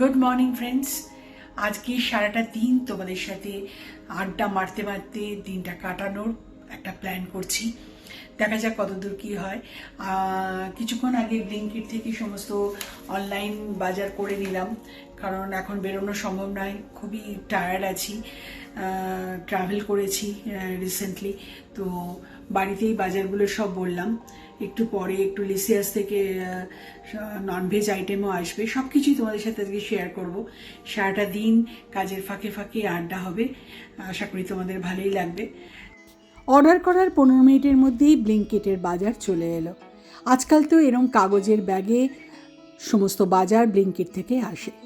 Good morning friends আজকে সারাটা দিন তোমাদের সাথে আড্ডা মারতে মারতে দিনটা কাটানোর একটা প্ল্যান করছি। দেখা যাক কতদূর কি হয়। কিছুক্ষণ আগে ব্লিঙ্কিট থেকে সমস্ত অনলাইন বাজার করে নিলাম। কারণ এখন বেরোনো সম্ভব নয়। খুবই টায়ার্ড আছি। ট্রাভেল করেছি রিসেন্টলি তো বাড়িতেই বাজারগুলো সব বললাম। একটু পরে একটু লিসিয়াস থেকে ননভেজ আইটেমও আসবে। সব কিছুই তোমাদের সাথে আজকে শেয়ার করব। সারাটা দিন কাজের ফাঁকে ফাঁকে আড্ডা হবে। আশা করি তোমাদের ভালোই লাগবে। অর্ডার করার পনেরো মিনিটের মধ্যেই ব্লিঙ্কেটের বাজার চলে এলো। আজকাল তো এরম কাগজের ব্যাগে সমস্ত বাজার ব্লিঙ্কিট থেকে আসে।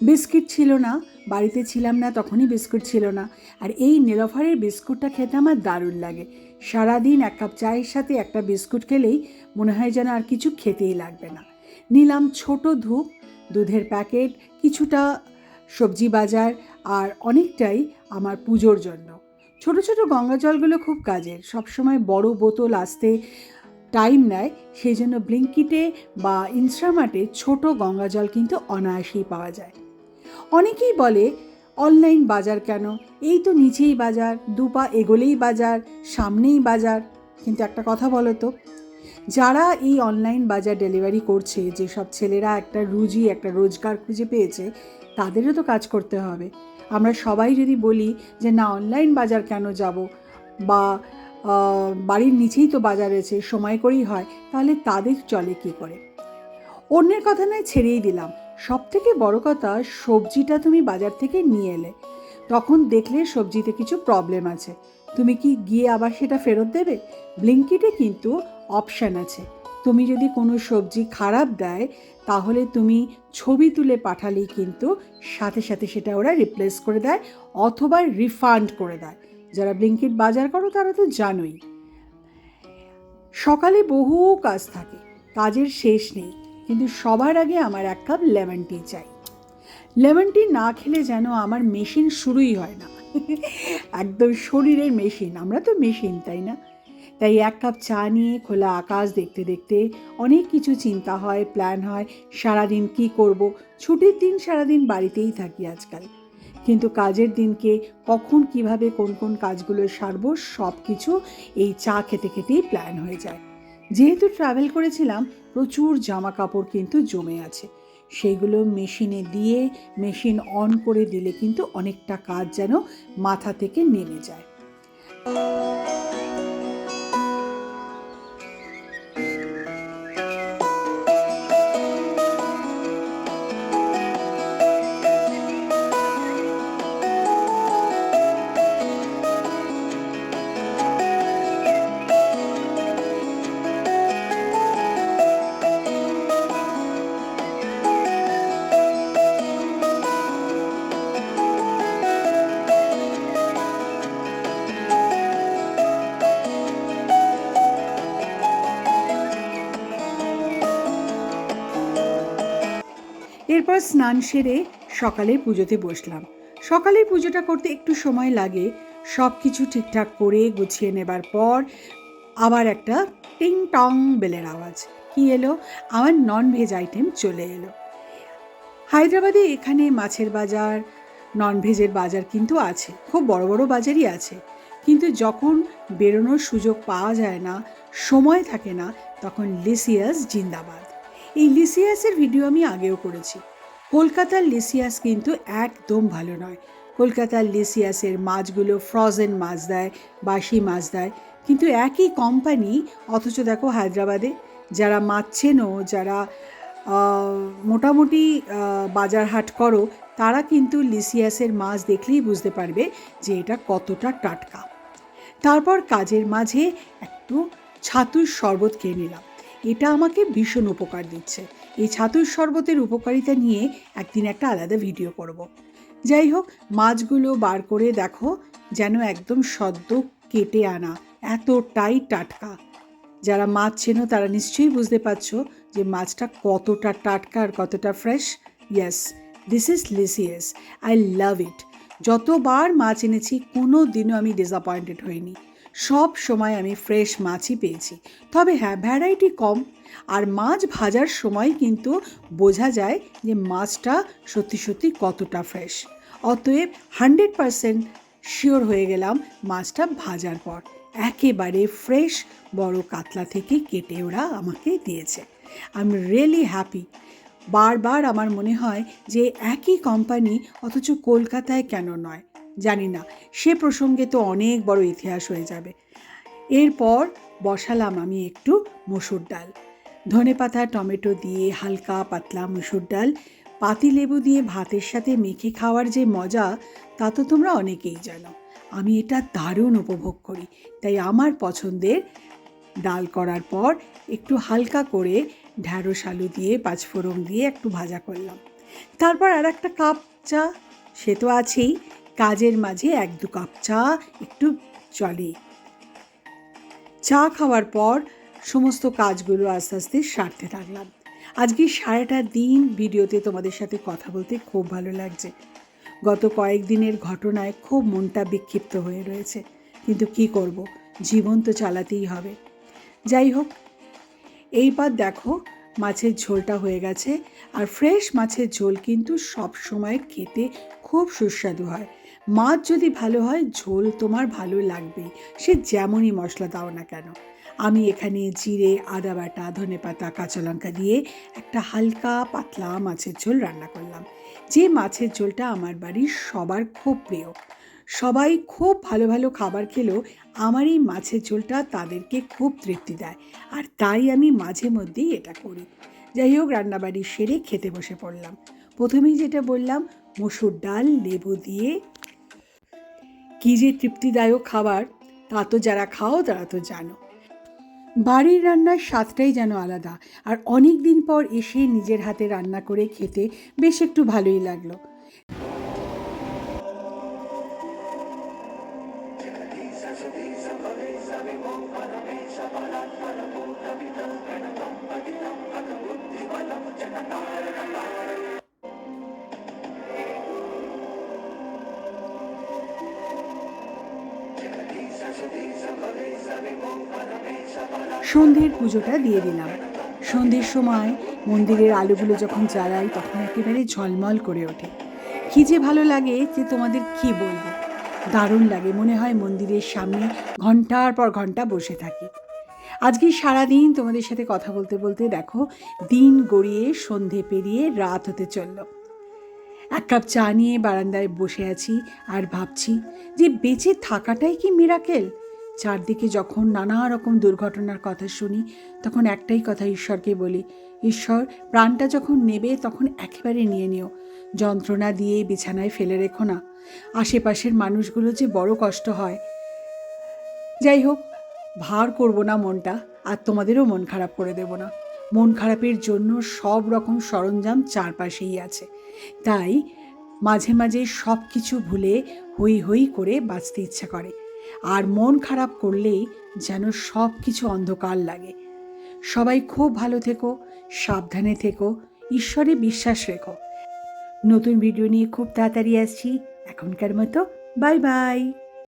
বিস্কিট ছিল না, বাড়িতে ছিলাম না, তখনই বিস্কুট ছিল না। আর এই নীলফারের বিস্কুটটা খেতে আমার দারুণ লাগে। সারাদিন এক কাপ চায়ের সাথে একটা বিস্কুট খেলেই মনে হয় যেন আর কিছু খেতেই লাগবে না। নিলাম ছোট ধূপ, দুধের প্যাকেট, কিছুটা সবজি বাজার আর অনেকটাই আমার পুজোর জন্য। ছোট ছোট গঙ্গা জলগুলো খুব কাজের। সবসময় বড় বোতল আসতে টাইম নেয়, সেই জন্য ব্লিঙ্কিটে বা ইনস্টামার্টে ছোট গঙ্গা জল কিন্তু অনায়াসেই পাওয়া যায়। অনেকেই বলে, অনলাইন বাজার কেন? এই তো নিচেই বাজার দুপা এগোলেই বাজার, সামনেই বাজার। কিন্তু একটা কথা বলো তো, যারা এই অনলাইন বাজার ডেলিভারি করছে, যেসব ছেলেরা একটা রুজি, একটা রোজগার খুঁজে পেয়েছে, তাদেরও তো কাজ করতে হবে। আমরা সবাই যদি বলি যে, না, অনলাইন বাজার কেন যাব? বা বাড়ির নিচেই তো বাজার রয়েছে, সময় করেই হয়, তাহলে তাদের চলে কি করে? অন্যের কথা নয়, ছেড়েই দিলাম। সব থেকে বড় কথা, সবজিটা তুমি বাজার থেকে নিয়ে এলে। তখন দেখলে সবজিতে কিছু প্রবলেম আছে। তুমি কি গিয়ে আবার সেটা ফেরত দেবে? ব্লিঙ্কিটে কিন্তু অপশান আছে। তুমি যদি কোনো সবজি খারাপ দেয়, তাহলে তুমি ছবি তুলে পাঠালেই কিন্তু সাথে সাথে সেটা ওরা রিপ্লেস করে দেয় অথবা রিফান্ড করে দেয়। যারা ব্লিঙ্কিট বাজার করো, তারা তো জানোই। সকালে বহু কাজ থাকে। কাজের শেষ নেই। কিন্তু সবার আগে আমার এক কাপ লেমন টি চাই। লেমন টি না খেলে যেন আমার মেশিন শুরুই হয় না। একদম শরীরের মেশিন, আমরা তো মেশিন, তাই না? তাই এক কাপ চা নিয়ে খোলা আকাশ দেখতে দেখতে অনেক কিছু চিন্তা হয়, প্ল্যান হয়, সারাদিন কি করব? ছুটির দিন সারাদিন বাড়িতেই থাকি আজকাল। কিন্তু কাজের দিনকে কখন কীভাবে কোন কোন কাজগুলো সারবো সব কিছু এই চা খেতে খেতেই প্ল্যান হয়ে যায়। যেহেতু ট্রাভেল করেছিলাম, প্রচুর জামা কাপড় কিন্তু জমে আছে। সেইগুলো মেশিনে দিয়ে মেশিন অন করে দিলে কিন্তু অনেকটা কাজ যেন মাথা থেকে নেমে যায়। এরপর স্নান সেরে সকালে পুজোতে বসলাম। সকালে পুজোটা করতে একটু সময় লাগে। সব কিছু ঠিকঠাক করে গুছিয়ে নেবার পর আবার একটা টিং টং বেলের আওয়াজ। কি এলো? আমার নন ভেজ আইটেম চলে এলো। হায়দ্রাবাদে এখানে মাছের বাজার ননভেজের বাজার কিন্তু আছে। খুব বড় বড় বাজারই আছে। কিন্তু যখন বেরোনোর সুযোগ পাওয়া যায় না, সময় থাকে না, তখন লিসিয়াস জিন্দাবাদ। এই লিসিয়াসের ভিডিও আমি আগেও করেছি। কলকাতার লিসিয়াস কিন্তু একদম ভালো নয়। কলকাতার লিসিয়াসের মাছগুলো ফ্রোজেন মাছ দেয়, বাসি মাছ দেয়। কিন্তু একই কোম্পানি অথচ দেখো হায়দ্রাবাদে, যারা মাছ চেনো, যারা মোটামুটি বাজার হাট করো, তারা কিন্তু লিসিয়াসের মাছ দেখলেই বুঝতে পারবে যে এটা কতটা টাটকা। তারপর কাজের মাঝে একটু ছাতুর শরবত খেয়ে নিলাম। এটা আমাকে ভীষণ উপকার দিচ্ছে। এই ছাতুর শরবতের উপকারিতা নিয়ে একদিন একটা আলাদা ভিডিও করব। যাই হোক, মাছগুলো বার করে দেখো যেন একদম সদ্য কেটে আনা, এতটাই টাটকা। যারা মাছ চেনো তারা নিশ্চয়ই বুঝতে পারছ যে মাছটা কতটা টাটকা আর কতটা fresh yes this is Licious I love it যতবার মাছ এনেছি কোনো দিনও আমি ডিসঅ্যাপয়েন্টেড হইনি। সব সময় আমি ফ্রেশ মাছই পেয়েছি। তবে হ্যাঁ ভ্যারাইটি কম। আর মাছ ভাজার সময় কিন্তু বোঝা যায় যে মাছটা সত্যি সত্যি কতটা ফ্রেশ অতএব হান্ড্রেড পারসেন্ট শিওর হয়ে গেলাম মাছটা ভাজার পর। একেবারে ফ্রেশ বড় কাতলা থেকে কেটে ওরা আমাকে দিয়েছে। আই এম রিয়েলি হ্যাপি বারবার আমার মনে হয় যে একই কোম্পানি অথচ কলকাতায় কেন নয়? জানি না। সে প্রসঙ্গে তো অনেক বড় ইতিহাস হয়ে যাবে। এরপর বসালাম আমি একটু মসুর ডাল। ধনেপাতা টমেটো দিয়ে হালকা পাতলা মসুর ডাল পাতিলেবু দিয়ে ভাতের সাথে মেখে খাওয়ার যে মজা, তা তো তোমরা অনেকেই জানো। আমি এটা দারুণ উপভোগ করি। তাই আমার পছন্দের ডাল করার পর একটু হালকা করে ঢ্যাঁড়স আলু দিয়ে, পাঁচফোড়ন দিয়ে একটু ভাজা করলাম। তারপর আর একটা কাপ চা, সে তো আছেই। কাজের মাঝে এক দু কাপ চা, একটু চলে চা খাওয়ার পর সমস্ত কাজগুলো আস্তে আস্তে সারতে থাকলাম। আজকে সারাটা দিন ভিডিওতে তোমাদের সাথে কথা বলতে খুব ভালো লাগছে। গত কয়েকদিনের ঘটনায় খুব মনটা বিক্ষিপ্ত হয়ে রয়েছে। কিন্তু কি করব? জীবন তো চালাতেই হবে। যাই হোক এইবার দেখো, মাছের ঝোলটা হয়ে গেছে। আর ফ্রেশ মাছের ঝোল কিন্তু সব সময় খেতে খুব সুস্বাদু হয়। মাছ যদি ভালো হয়, ঝোল তোমার ভালো লাগবেই সে যেমনই মশলা দাও না কেন। আমি এখানে জিরে, আদা বাটা, ধনে পাতা, কাঁচা লঙ্কা দিয়ে একটা হালকা পাতলা মাছের ঝোল রান্না করলাম। যে মাছের ঝোলটা আমার বাড়ির সবার খুব প্রিয়। সবাই খুব ভালো ভালো খাবার খেলেও আমার এই মাছের ঝোলটা তাদেরকে খুব তৃপ্তি দেয়। আর তাই আমি মাঝে মধ্যেই এটা করি। যাই হোক, রান্নাবাড়ি সেরে খেতে বসে পড়লাম। প্রথমেই যেটা বললাম, মসুর ডাল, লেবু দিয়ে কী যে তৃপ্তিদায়ক খাবার, তা তো যারা খাও তারা তো জানো। বাড়ির রান্নার স্বাদটাই যেন আলাদা, আর অনেক দিন পর এসে নিজের হাতে রান্না করে খেতে বেশ একটু ভালোই লাগল। সন্ধ্যের পুজোটা দিয়ে দিলাম। সন্ধ্যের সময় মন্দিরের আলোগুলো যখন জ্বালাই, তখন একেবারে ঝলমল করে ওঠে। কী যে ভালো লাগে যে তোমাদের কি বলব। দারুণ লাগে, মনে হয় মন্দিরের সামনে ঘণ্টার পর ঘণ্টা বসে থাকি। আজকে সারাদিন তোমাদের সাথে কথা বলতে বলতে দেখো, দিন গড়িয়ে সন্ধে পেরিয়ে রাত হতে চলল। এক কাপ চা নিয়ে বারান্দায় বসে আছি আর ভাবছি যে বেঁচে থাকাটাই কি মিরাকেল চারদিকে যখন নানা রকম দুর্ঘটনার কথা শুনি, তখন একটাই কথা ঈশ্বরকে বলি, ঈশ্বর, প্রাণটা যখন নেবে তখন একেবারে নিয়ে নিও। যন্ত্রণা দিয়ে বিছানায় ফেলে রেখো না। আশেপাশের মানুষগুলো যে বড় কষ্ট হয়। যাই হোক, ভার করব না মনটা, আর তোমাদেরও মন খারাপ করে দেব না। মন খারাপের জন্য সব রকম সরঞ্জাম চারপাশেই আছে। তাই মাঝে মাঝে সব কিছু ভুলে হই হই করে বাঁচতে ইচ্ছা করে। আর মন খারাপ করলেই যেন সব কিছু অন্ধকার লাগে। সবাই খুব ভালো থেকো, সাবধানে থেকো, ঈশ্বরে বিশ্বাস রেখো। নতুন ভিডিও নিয়ে খুব তাড়াতাড়ি আসছি। এখনকার মতো বাই বাই